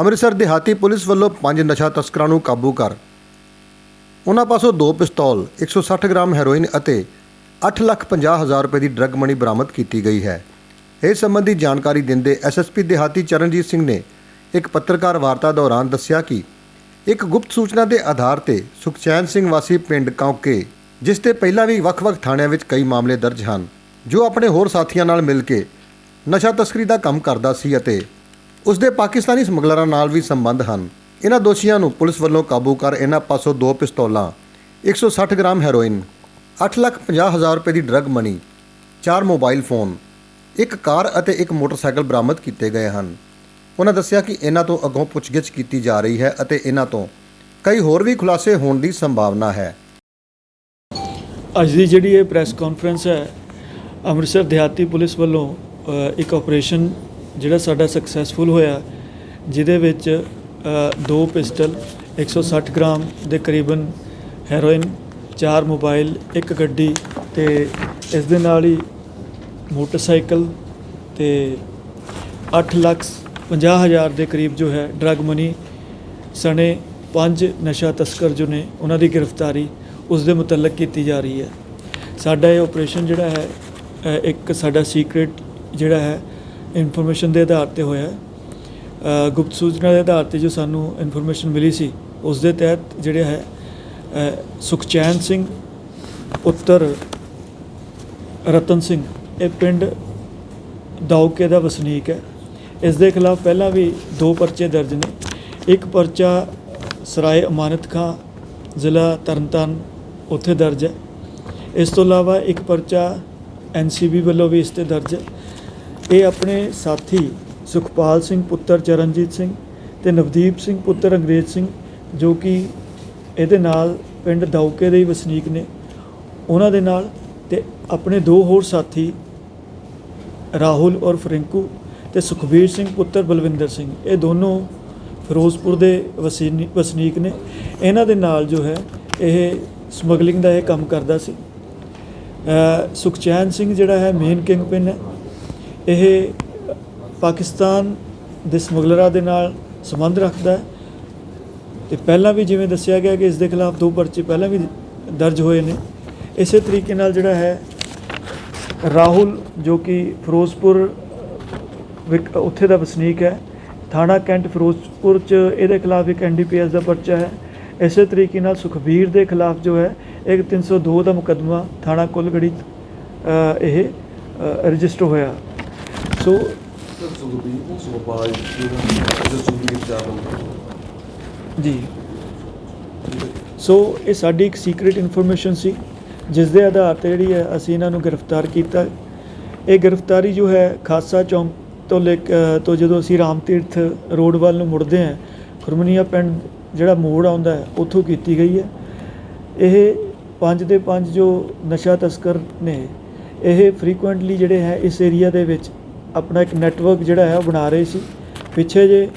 ਅੰਮ੍ਰਿਤਸਰ ਦਿਹਾਤੀ ਪੁਲਿਸ ਵੱਲੋਂ ਪੰਜ ਨਸ਼ਾ ਤਸਕਰਾਂ ਨੂੰ ਕਾਬੂ ਕਰ। ਉਹਨਾਂ ਪਾਸੋਂ ਦੋ ਪਿਸਤੌਲ 160 ਗ੍ਰਾਮ ਹੈਰੋਇਨ ਅਤੇ 8 ਲੱਖ 50 ਹਜ਼ਾਰ ਰੁਪਏ ਦੀ ਡਰੱਗ ਮਨੀ ਬਰਾਮਦ ਕੀਤੀ ਗਈ ਹੈ। ਇਸ ਸੰਬੰਧੀ ਜਾਣਕਾਰੀ ਦਿੰਦੇ ਐਸਐਸਪੀ ਦਿਹਾਤੀ ਚਰਨਜੀਤ ਸਿੰਘ ਨੇ ਇੱਕ ਪੱਤਰਕਾਰ ਵਾਰਤਾ ਦੌਰਾਨ ਦੱਸਿਆ ਕਿ ਇੱਕ ਗੁਪਤ ਸੂਚਨਾ ਦੇ ਆਧਾਰ ਤੇ ਸੁਖਚੈਨ ਸਿੰਘ ਵਾਸੀ ਪਿੰਡ ਕੌਂਕੇ, ਜਿਸ ਤੇ ਪਹਿਲਾਂ ਵੀ ਵੱਖ-ਵੱਖ ਥਾਣਿਆਂ ਵਿੱਚ ਕਈ ਮਾਮਲੇ ਦਰਜ ਹਨ, ਜੋ ਆਪਣੇ ਹੋਰ ਸਾਥੀਆਂ ਨਾਲ ਮਿਲ ਕੇ ਨਸ਼ਾ ਤਸਕਰੀ ਦਾ ਕੰਮ ਕਰਦਾ ਸੀ ਅਤੇ ਉਸ ਦੇ ਪਾਕਿਸਤਾਨੀ ਸਮਗਲਰਾਂ ਨਾਲ ਵੀ ਸੰਬੰਧ ਹਨ। ਇਹਨਾਂ ਦੋਸ਼ੀਆਂ ਨੂੰ ਪੁਲਿਸ ਵੱਲੋਂ ਕਾਬੂ ਕਰ ਇਹਨਾਂ ਪਾਸੋਂ ਦੋ ਪਿਸਤੌਲਾਂ 160 ਗ੍ਰਾਮ ਹੈਰੋਇਨ 8 ਲੱਖ 50 ਹਜ਼ਾਰ ਰੁਪਏ ਦੀ ਡਰੱਗ ਮਨੀ, ਚਾਰ ਮੋਬਾਈਲ ਫੋਨ, ਇੱਕ ਕਾਰ ਅਤੇ ਇੱਕ ਮੋਟਰਸਾਈਕਲ ਬਰਾਮਦ ਕੀਤੇ ਗਏ ਹਨ। ਉਹਨਾਂ ਦੱਸਿਆ ਕਿ ਇਹਨਾਂ ਤੋਂ ਅੱਗੋਂ ਪੁੱਛਗਿੱਛ ਕੀਤੀ ਜਾ ਰਹੀ ਹੈ ਅਤੇ ਇਹਨਾਂ ਤੋਂ ਕਈ ਹੋਰ ਵੀ ਖੁਲਾਸੇ ਹੋਣ ਦੀ ਸੰਭਾਵਨਾ ਹੈ। ਅੱਜ ਦੀ ਜਿਹੜੀ ਇਹ ਪ੍ਰੈਸ ਕਾਨਫਰੰਸ ਹੈ, ਅੰਮ੍ਰਿਤਸਰ ਦਿਹਾਤੀ ਪੁਲਿਸ ਵੱਲੋਂ ਇੱਕ ਆਪਰੇਸ਼ਨ ਜਿਹੜਾ ਸਾਡਾ ਸਕਸੈਸਫੁਲ ਹੋਇਆ, ਜਿਹਦੇ ਵਿੱਚ ਦੋ ਪਿਸਟਲ 160 ਗ੍ਰਾਮ ਦੇ ਕਰੀਬਨ ਹੈਰੋਇਨ, ਚਾਰ ਮੋਬਾਈਲ, ਇੱਕ ਗੱਡੀ ਤੇ ਇਸ ਦੇ ਨਾਲ ਹੀ ਮੋਟਰਸਾਈਕਲ ਤੇ 8 ਲੱਖ 50 ਹਜ਼ਾਰ ਦੇ ਕਰੀਬ ਜੋ ਹੈ ਡਰੱਗ ਮਨੀ ਸਣੇ ਪੰਜ ਨਸ਼ਾ ਤਸਕਰ ਜੋ ਨੇ, ਉਹਨਾਂ ਦੀ ਗ੍ਰਿਫਤਾਰੀ ਉਸ ਦੇ ਮੁਤਲਕ ਕੀਤੀ ਜਾ ਰਹੀ ਹੈ। ਸਾਡਾ ਇਹ ਆਪਰੇਸ਼ਨ ਜਿਹੜਾ ਹੈ ਇੱਕ ਸਾਡਾ ਸੀਕ੍ਰੀਟ ਜਿਹੜਾ ਹੈ ਇਨਫੋਰਮੇਸ਼ਨ ਦੇ ਆਧਾਰ ਤੇ ਹੋਇਆ ਹੈ। ਗੁਪਤ ਸੂਚਨਾ ਦੇ ਆਧਾਰ ਤੇ ਜੋ ਸਾਨੂੰ ਇਨਫੋਰਮੇਸ਼ਨ ਮਿਲੀ ਸੀ, ਉਸ ਦੇ ਤਹਿਤ ਜਿਹੜੇ ਹੈ ਸੁਖਚੈਨ ਸਿੰਘ, ਪੁੱਤਰ ਰਤਨ ਸਿੰਘ, ਇਹ ਪਿੰਡ ਦਾਉਕੇ ਦਾ ਵਸਨੀਕ ਹੈ। ਇਸ ਦੇ ਖਿਲਾਫ ਪਹਿਲਾਂ ਵੀ ਦੋ ਪਰਚੇ ਦਰਜ ਨੇ। ਇੱਕ ਪਰਚਾ ਸਰਾਏ ਅਮਾਨਤ ਖਾਂ, ਜ਼ਿਲ੍ਹਾ ਤਰਨਤਾਰਨ ਉੱਥੇ ਦਰਜ ਹੈ। ਇਸ ਤੋਂ ਇਲਾਵਾ ਇੱਕ ਪਰਚਾ ਐਨਸੀਬੀ ਵੱਲੋਂ ਵੀ ਇਸ ਤੇ ਦਰਜ ਹੈ। ਇਹ ਆਪਣੇ ਸਾਥੀ ਸੁਖਪਾਲ ਸਿੰਘ ਪੁੱਤਰ ਚਰਨਜੀਤ ਸਿੰਘ ਤੇ ਨਵਦੀਪ ਸਿੰਘ ਪੁੱਤਰ ਅੰਗਰੇਜ਼ ਸਿੰਘ ਜੋ ਕਿ ਇਹਦੇ ਨਾਲ ਪਿੰਡ ਦਾਉਕੇ ਦੇ ਹੀ ਵਸਨੀਕ ਨੇ। ਉਹਨਾਂ ਦੇ ਨਾਲ ਤੇ ਆਪਣੇ ਦੋ ਹੋਰ ਸਾਥੀ ਰਾਹੁਲ ਔਰ ਫਰਿੰਕੂ ਤੇ ਸੁਖਬੀਰ ਸਿੰਘ ਪੁੱਤਰ ਬਲਵਿੰਦਰ ਸਿੰਘ, ਇਹ ਦੋਨੋਂ ਫਿਰੋਜ਼ਪੁਰ ਦੇ ਵਸੀਨੀ- ਵਸਨੀਕ ਨੇ। ਇਹਨਾਂ ਦੇ ਨਾਲ ਜੋ ਹੈ, ਇਹ ਸਮਗਲਿੰਗ ਦਾ ਇਹ ਕੰਮ ਕਰਦਾ ਸੀ। ਸੁਖਚੈਨ ਸਿੰਘ ਜਿਹੜਾ ਹੈ ਮੇਨ ਕਿੰਗ ਪਿੰਨ ਹੈ। ਇਹ ਪਾਕਿਸਤਾਨ ਦੇ ਸਮਗਲਰਾਂ ਦੇ ਨਾਲ ਸੰਬੰਧ ਰੱਖਦਾ ਹੈ। ਤੇ ਪਹਿਲਾਂ ਵੀ ਜਿਵੇਂ ਦੱਸਿਆ ਗਿਆ ਕਿ ਇਸ ਦੇ ਖਿਲਾਫ ਦੋ ਪਰਚੇ ਪਹਿਲਾਂ ਵੀ ਦਰਜ ਹੋਏ ਨੇ। ਇਸੇ ਤਰੀਕੇ ਨਾਲ ਜਿਹੜਾ ਹੈ, ਰਾਹੁਲ ਜੋ ਕਿ ਫਿਰੋਜ਼ਪੁਰ ਵਿਕ- ਉੱਥੇ ਦਾ ਵਸਨੀਕ ਹੈ। ਥਾਣਾ ਕੈਂਟ ਫਿਰੋਜ਼ਪੁਰ ਚ ਇਹਦੇ ਖਿਲਾਫ ਇੱਕ ਐਨਡੀਪੀਐਸ ਦਾ ਪਰਚਾ ਹੈ। ਇਸੇ ਤਰੀਕੇ ਨਾਲ ਸੁਖਬੀਰ ਦੇ ਖਿਲਾਫ ਜੋ ਹੈ, ਇੱਕ 302 ਦਾ ਮੁਕੱਦਮਾ ਥਾਣਾ ਕੁਲਗੜੀ ਇਹ ਰਜਿਸਟਰ ਹੋਇਆ। ਸੋ ਸਰ ਸੁਖਬੀਰ ਸੁਖਪਾਲ ਜੀ। ਸੁਖਬੀਰ ਚਾਵਲ ਜੀ ਸੋ ਇਹ ਸਾਡੀ ਇੱਕ ਸੀਕ੍ਰੀਟ ਇਨਫੋਰਮੇਸ਼ਨ ਸੀ ਜਿਸ ਦੇ ਆਧਾਰ ਤੇ ਜਿਹੜੀ ਹੈ ਅਸੀਂ ਇਹਨਾਂ ਨੂੰ ਗ੍ਰਿਫਤਾਰ ਕੀਤਾ। ਇਹ ਗ੍ਰਿਫਤਾਰੀ ਜੋ ਹੈ ਖਾਸਾ ਚੌਂਕ ਤੋਂ ਲੈ ਤੋਂ ਜਦੋਂ ਅਸੀਂ ਰਾਮ ਤੀਰਥ ਰੋਡ ਵੱਲ ਨੂੰ ਮੁੜਦੇ ਹਾਂ, ਖੁਰਮਨੀਆ ਪਿੰਡ ਜਿਹੜਾ ਮੋੜ ਆਉਂਦਾ ਹੈ, ਉੱਥੋਂ ਕੀਤੀ ਗਈ ਹੈ। ਇਹ ਪੰਜ ਦੇ ਪੰਜ ਜੋ ਨਸ਼ਾ ਤਸਕਰ ਨੇ, ਇਹ ਫ੍ਰੀਕੁਐਂਟਲੀ ਜਿਹੜੇ ਹੈ ਇਸ ਏਰੀਆ ਦੇ ਵਿੱਚ ਆਪਣਾ ਇੱਕ ਨੈਟਵਰਕ ਜਿਹੜਾ ਹੈ ਉਹ ਬਣਾ ਰਹੇ ਸੀ। ਪਿੱਛੇ ਜੇ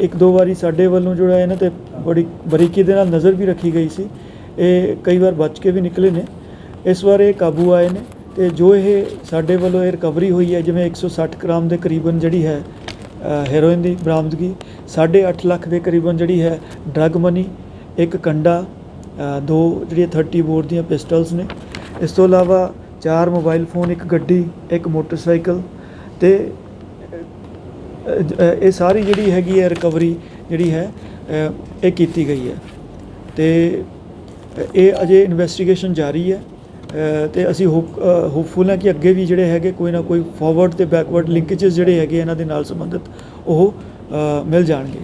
ਇੱਕ ਦੋ ਵਾਰੀ ਸਾਡੇ ਵੱਲੋਂ ਜਿਹੜਾ ਇਹਨਾਂ ਤੇ ਬੜੀ ਬਰੀਕੀ ਦੇ ਨਾਲ ਨਜ਼ਰ ਵੀ ਰੱਖੀ ਗਈ ਸੀ। ਇਹ ਕਈ ਵਾਰ ਬਚ ਕੇ ਵੀ ਨਿਕਲੇ ਨੇ। ਇਸ ਵਾਰ ਇਹ ਕਾਬੂ ਆਏ ਨੇ ਤੇ ਜੋ ਇਹ ਸਾਡੇ ਵੱਲੋਂ ਇਹ ਰਿਕਵਰੀ ਹੋਈ ਹੈ ਜਿਵੇਂ 160 ਗ੍ਰਾਮ ਦੇ ਕਰੀਬਨ ਜਿਹੜੀ ਹੈ ਅ, ਹੈਰੋਇਨ ਦੀ ਬਰਾਮਦਗੀ 8.5 ਲੱਖ ਦੇ ਕਰੀਬਨ ਜਿਹੜੀ ਹੈ ਡਰੱਗ ਮਨੀ ਇੱਕ ਕੰਡਾ ਦੋ ਜਿਹੜੀਆਂ 30 ਬੋਰ ਦੀਆਂ ਪਿਸਟਲਸ ਨੇ। ਇਸ ਤੋਂ ਇਲਾਵਾ ਚਾਰ ਮੋਬਾਈਲ ਫੋਨ ਇੱਕ ਗੱਡੀ ਇੱਕ ਮੋਟਰਸਾਈਕਲ ਤੇ ਇਹ ਸਾਰੀ ਜਿਹੜੀ ਹੈਗੀ ਹੈ ਰਿਕਵਰੀ ਜਿਹੜੀ ਹੈ ਇਹ ਕੀਤੀ ਗਈ ਹੈ। ਤੇ ਇਹ ਅਜੇ ਇਨਵੈਸਟੀਗੇਸ਼ਨ ਜਾਰੀ ਹੈ। ਅ, ਤੇ ਅਸੀਂ ਹੋਪ ਹੋਪਫੁਲ ਹਾਂ ਕਿ ਅੱਗੇ ਵੀ ਜਿਹੜੇ ਹੈਗੇ ਕੋਈ ਨਾ ਕੋਈ ਫਾਰਵਰਡ ਤੇ ਬੈਕਵਰਡ ਲਿੰਕੇजेस ਜਿਹੜੇ ਹੈਗੇ ਇਹਨਾਂ ਦੇ ਨਾਲ ਸੰਬੰਧਿਤ ਉਹ ਮਿਲ ਜਾਣਗੇ।